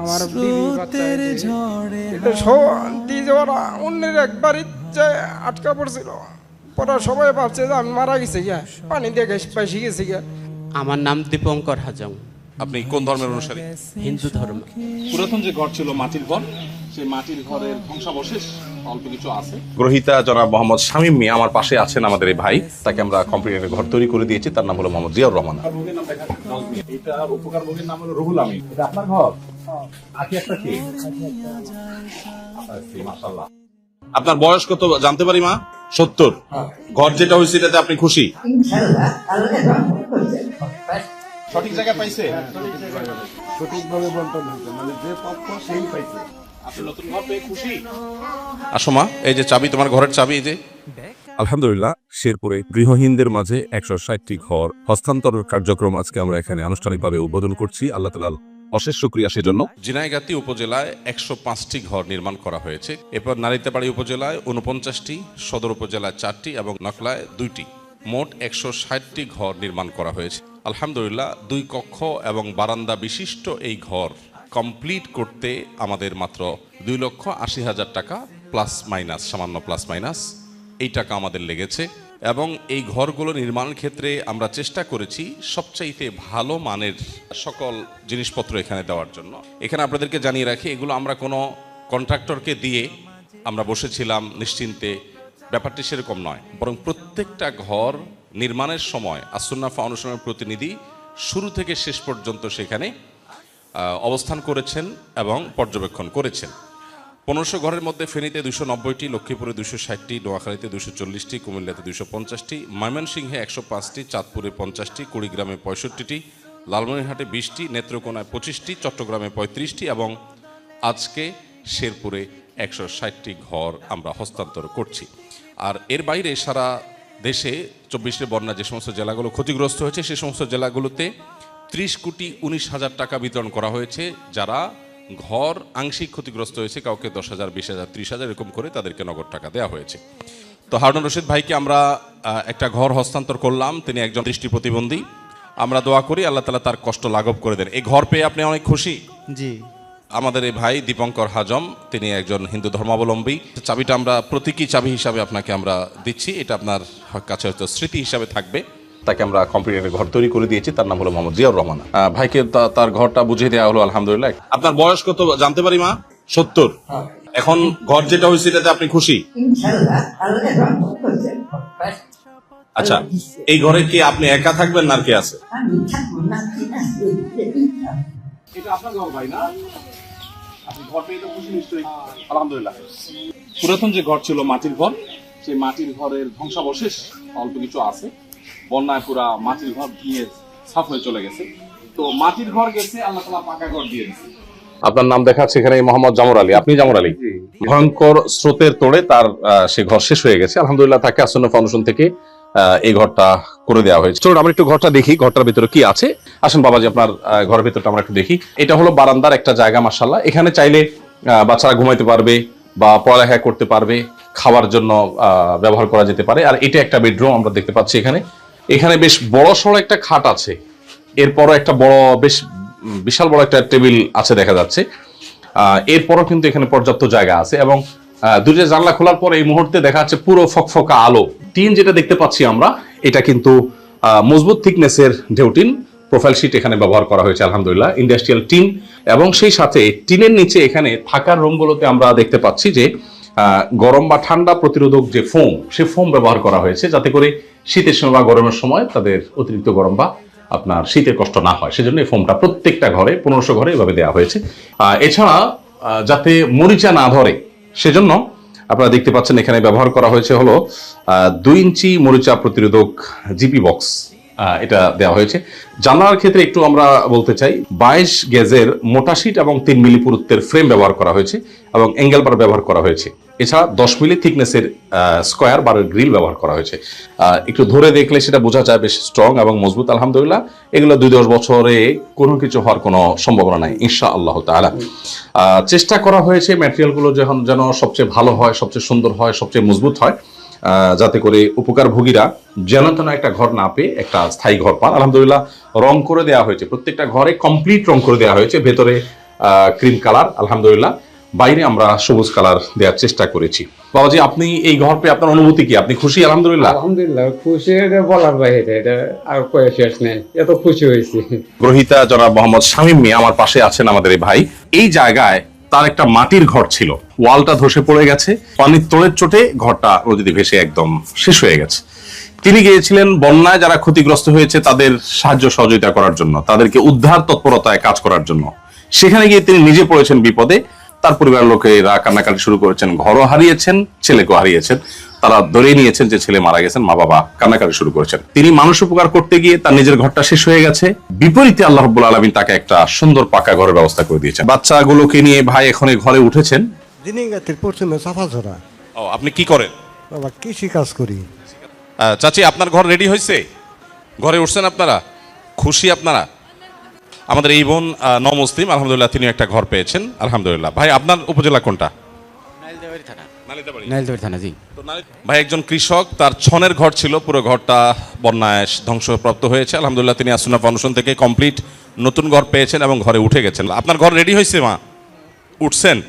আমার স্রোতের ঝড়ে ওরা অন্যের একবার ইচ্ছে আটকা পড়ছিল। পরে সবাই ভাবছে যে আমি মারা গেছি গিয়া পানি দিয়ে গেছি পাইছি গেছি গিয়া। আমার নাম দীপঙ্কর হাজং। আপনি কোন ধর্মের অনুসারী? হিন্দু ধর্ম। পুরাতন যে ঘর ছিল মাটির ঘর সেই মাটির ঘরের ধ্বংসাবশেষ অল্প কিছু আছে। গ্রহিতা জনাব মোহাম্মদ শামীম মিয়া আমার পাশে আছেন আমাদের এই ভাই। তাকে আমরা কম্পিউটারের ঘর তৈরি করে দিয়েছি তার নাম হলো মোহাম্মদ জিয়াউর রহমান। এটার উপকার ভোগের নাম হলো রুহুল আমিন। এটা আপনার ঘর? আকি একটা কি? মাশাআল্লাহ। আপনার বয়স কত জানতে পারি মা? সত্তর। ঘর যেটা হয়েছে এটাতে আপনি খুশি? সঠিক জায়গায় পাইছে? সঠিকভাবে বন্টন হয়েছে মানে যে পক্ষ সেই পাইছে। আসো মা এই যে চাবি তোমার ঘরের চাবি এই যে। আলহামদুলিল্লাহ শেরপুরে গৃহহীনদের মাঝে একশো ষাটটি ঘর হস্তান্তর কার্যক্রম আজকে আমরা এখানে আনুষ্ঠানিকভাবে উদ্বোধন করছি। আল্লাহ তালা অশেষ শুক্রিয়া সেজন্য। ঝিনাইগাতি উপজেলায় একশো পাঁচটি ঘর নির্মাণ করা হয়েছে। এরপর নারিতাবাড়ি উপজেলায় উনপঞ্চাশটি সদর উপজেলায় চারটি এবং নকলায় দুইটি। মোট একশো ষাটটি ঘর নির্মাণ করা হয়েছে। আলহামদুলিল্লাহ, দুই কক্ষ এবং বারান্দা বিশিষ্ট এই ঘর কমপ্লিট করতে আমাদের মাত্র দুই লক্ষ আশি হাজার টাকা প্লাস মাইনাস সামান্য প্লাস মাইনাস এই টাকা আমাদের লেগেছে। এবং এই ঘরগুলো নির্মাণ ক্ষেত্রে আমরা চেষ্টা করেছি সবচাইতে ভালো মানের সকল জিনিসপত্র এখানে দেওয়ার জন্য। এখানে আপনাদেরকে জানিয়ে রাখি, এগুলো আমরা কোনো কন্ট্রাক্টরকে দিয়ে আমরা বসেছিলাম নিশ্চিন্তে। ব্যাপারটি সেরকম নয়, বরং প্রত্যেকটা ঘর নির্মাণের সময় আসুন্না ফাউন্ডেশনের প্রতিনিধি শুরু থেকে শেষ পর্যন্ত সেখানে অবস্থান করেছেন এবং পর্যবেক্ষণ করেছেন। পনেরোশো ঘরের মধ্যে ফেনীতে দুশো নব্বইটি, লক্ষ্মীপুরে দুশো ষাটটি, নোয়াখালীতে দুশো চল্লিশটি, কুমিল্লাতে দুশো পঞ্চাশটি, ময়মনসিংহে একশো পাঁচটি, চাঁদপুরে পঞ্চাশটি, কুড়িগ্রামে পঁয়ষট্টিটি, লালমনিরহাটে বিশটি, নেত্রকোনায় পঁচিশটি, চট্টগ্রামে পঁয়ত্রিশটি এবং আজকে শেরপুরে একশো ষাটটি ঘর আমরা হস্তান্তর করছি। আর এর বাইরে সারা দেশে চব্বিশে বন্যা যে সমস্ত জেলাগুলো ক্ষতিগ্রস্ত হয়েছে, সে সমস্ত জেলাগুলোতে ত্রিশ কোটি উনিশ হাজার টাকা বিতরণ করা হয়েছে, যারা ঘর আংশিক ক্ষতিগ্রস্ত হয়েছে, কাউকে দশ হাজার, বিশ হাজার, ত্রিশ হাজার এরকম করে তাদেরকে নগদ টাকা দেওয়া হয়েছে। তো হারুন রশিদ ভাইকে আমরা একটা ঘর হস্তান্তর করলাম, তিনি একজন দৃষ্টি প্রতিবন্ধী। আমরা দোয়া করি, আল্লাহ তালা তার কষ্ট লাঘব করে দেন। এই ঘর পেয়ে আপনি অনেক খুশি? জি। আমাদের এই ভাই দীপঙ্কর হাজম তিনি একজন হিন্দু ধর্মাবলম্বী। চাবিটা আমরা প্রতীকী চাবি হিসাবে আপনাকে আমরা দিচ্ছি এটা আপনার কাছে হয়তো স্মৃতি হিসাবে থাকবে। তাকে আমরা কম্পিউটারের ঘর তৈরি করে দিয়েছি তার নাম হলো মোহাম্মদ জিয়াউর রহমান। ভাইকে তা- তার ঘরটা বুঝিয়ে দেওয়া হলো আলহামদুলিল্লাহ। আপনার বয়স কত জানতে পারি মা? সত্তর। এখন ঘর যেটা হয়েছে এটাতে আপনি খুশি? আচ্ছা এই ঘরে কি আপনি একা থাকবেন না কে আছে? আমি থাকব না কি না এটা আপনার ঘর ভাই না? আপনি ঘর পেয়ে তো খুশি নিশ্চয়ই। আলহামদুলিল্লাহ। পুরাতন যে ঘর ছিল মাটির ঘর সেই মাটির ঘরের ধ্বংসাবশেষ অল্প কিছু আছে। বন্যায় পুরা মাটির ঘর ভেঙে সাফ হয়ে চলে গেছে। তো মাটির ঘর গেছে আল্লাহ তালা পাকা ঘর দিয়ে দিয়েছে। আপনার নাম দেখাচ্ছে এখানে মোহাম্মদ জামর আলী। আপনি জামর আলী? ভয়ঙ্কর স্রোতের তোড়ে তার আহ, সে ঘর শেষ হয়ে গেছে। আলহামদুলিল্লাহ তাকে আসন্ন ফাউন্ডেশন থেকে। এই ঘরটা করে দেওয়া হয়েছে। চলুন, আমরা একটু ঘরটা দেখি, ঘরটার ভিতরে কি আছে। আসেন বাবাজি, আপনার ঘরের ভিতরটা আমরা একটু দেখি। এটা হলো বারান্দার একটা জায়গা মাসাল্লাহ এখানে চাইলে বাচ্চারা ঘুমাইতে পারবে বা পড়ালেখা করতে পারবে, খাওয়ার জন্য ব্যবহার করা যেতে পারে। আর এটা একটা বেডরুম আমরা দেখতে পাচ্ছি এখানে। এখানে বেশ বড় সড়ো একটা খাট আছে। এরপরও একটা বড়, বেশ বিশাল বড় একটা টেবিল আছে দেখা যাচ্ছে। এরপরও কিন্তু এখানে পর্যাপ্ত জায়গা আছে এবং দুইটা জানলা খোলার পর এই মুহূর্তে দেখা যাচ্ছে পুরো ফকফকা আলো। টিন যেটা দেখতে পাচ্ছি আমরা, এটা কিন্তু মজবুত থিকনেসের ঢেউটিন প্রোফাইল শিট এখানে ব্যবহার করা হয়েছে, আলহামদুলিল্লাহ ইন্ডাস্ট্রিয়াল টিন এবং সেই সাথে টিনের নিচে এখানে থাকার রুমগুলোতে আমরা দেখতে পাচ্ছি যে গরম বা ঠান্ডা প্রতিরোধক যে ফোম সে ফোম ব্যবহার করা হয়েছে, যাতে করে শীতের সময় বা গরমের সময় তাদের অতিরিক্ত গরম বা আপনার শীতের কষ্ট না হয়। সেজন্য এই ফোমটা প্রত্যেকটা ঘরে, পনেরোশো ঘরে এভাবে দেওয়া হয়েছে। এছাড়া যাতে মরিচা না ধরে, সেজন্য আপনারা দেখতে পাচ্ছেন এখানে ব্যবহার করা হয়েছে হলো দুই ইঞ্চি মরিচা প্রতিরোধক জিপি বক্স। এটা দেওয়া হয়েছে। জানলার ক্ষেত্রে একটু আমরা বলতে চাই, বাইশ গেজের মোটা শিট এবং তিন মিলি পুরুত্বের ফ্রেম ব্যবহার করা হয়েছে এবং অ্যাঙ্গেল বার ব্যবহার করা হয়েছে। এছাড়া দশ মিলি থিকনেসের স্কোয়ার বারের গ্রিল ব্যবহার করা হয়েছে। একটু ধরে দেখলে সেটা বোঝা যায় বেশ স্ট্রং এবং মজবুত, আলহামদুলিল্লাহ। এগুলো দুই দশ বছরে কোনো কিছু হওয়ার কোনো সম্ভাবনা নাই ইনশা আল্লাহ তালা চেষ্টা করা হয়েছে ম্যাটেরিয়ালগুলো যখন যেন সবচেয়ে ভালো হয়, সবচেয়ে সুন্দর হয়, সবচেয়ে মজবুত হয়। যাতে করে উপকারভোগীরা যেন তেন একটা ঘর না পেয়ে একটা স্থায়ী ঘর পান। আলহামদুলিল্লাহ রং করে দেওয়া হয়েছে। প্রত্যেকটা ঘরে কমপ্লিট রং করে দেওয়া হয়েছে। ভেতরে ক্রিম কালার আলহামদুলিল্লাহ। বাইরে আমরা সবুজ কালার দেওয়ার চেষ্টা করেছি। বাবাজি আপনি এই ঘর পেয়ে আপনার অনুভূতি কি? আপনি খুশি? আলহামদুলিল্লাহ। আলহামদুলিল্লাহ খুশি এটা বলার বাইরে। এটা আর কয়ে শেষ নেই। এত খুশি হয়েছি। গ্রহিতা জনাব মোহাম্মদ শামীম মিয়া আমার পাশে আছেন আমাদের এই ভাই। এই জায়গায় তার একটা মাটির ঘর ছিল। ওয়ালটা ধসে পড়ে গেছে। পানির তোড়ের চোটে ঘরটা নদীতে ভেসে একদম শেষ হয়ে গেছে। তিনি গিয়েছিলেন বন্যায় যারা ক্ষতিগ্রস্ত হয়েছে তাদের সাহায্য সহযোগিতা করার জন্য, তাদেরকে উদ্ধার তৎপরতায় কাজ করার জন্য। সেখানে গিয়ে তিনি নিজে পড়েছেন বিপদে। তার পরিবারের লোকেরা কান্নাকাটি শুরু করেছেন, ঘরও হারিয়েছেন, ছেলেকেও হারিয়েছেন। তারা ধরে নিয়েছেন যে ছেলে মারা গেছেন মা বাবা কান্নাকাটি শুরু করেছেন। তিনি মানুষ উপকার করতে গিয়ে তার নিজের ঘরটা শেষ হয়ে গেছে। বিপরীতে আল্লাহ রব্বুল আলমিন তাকে একটা সুন্দর পাকা ঘরের ব্যবস্থা করে দিয়েছেন। বাচ্চাগুলোকে নিয়ে ভাই এখন ঘরে উঠেছেন। পশ্চিমে ও আপনি কি করেন? বাবা কৃষি কাজ করি। চাচি আপনার ঘর রেডি হয়েছে? ঘরে উঠছেন আপনারা? খুশি আপনারা? আমাদের এই বোন নমুসলিম আলহামদুলিল্লাহ তিনি একটা ঘর পেয়েছেন। আলহামদুলিল্লাহ। ভাই আপনার উপজেলা কোনটা? থানা নালিতাবাড়ি। থানা জি। ভাই একজন কৃষক তার ছনের ঘর ছিল পুরো ঘরটা বন্যায় ধ্বংসপ্রাপ্ত হয়েছে। আলহামদুলিল্লাহ তিনি আসুনা ফাউন্ডেশন থেকে কমপ্লিট নতুন ঘর পেয়েছেন এবং ঘরে উঠে গেছেন। আপনার ঘর রেডি হয়েছে মা? উঠছেন?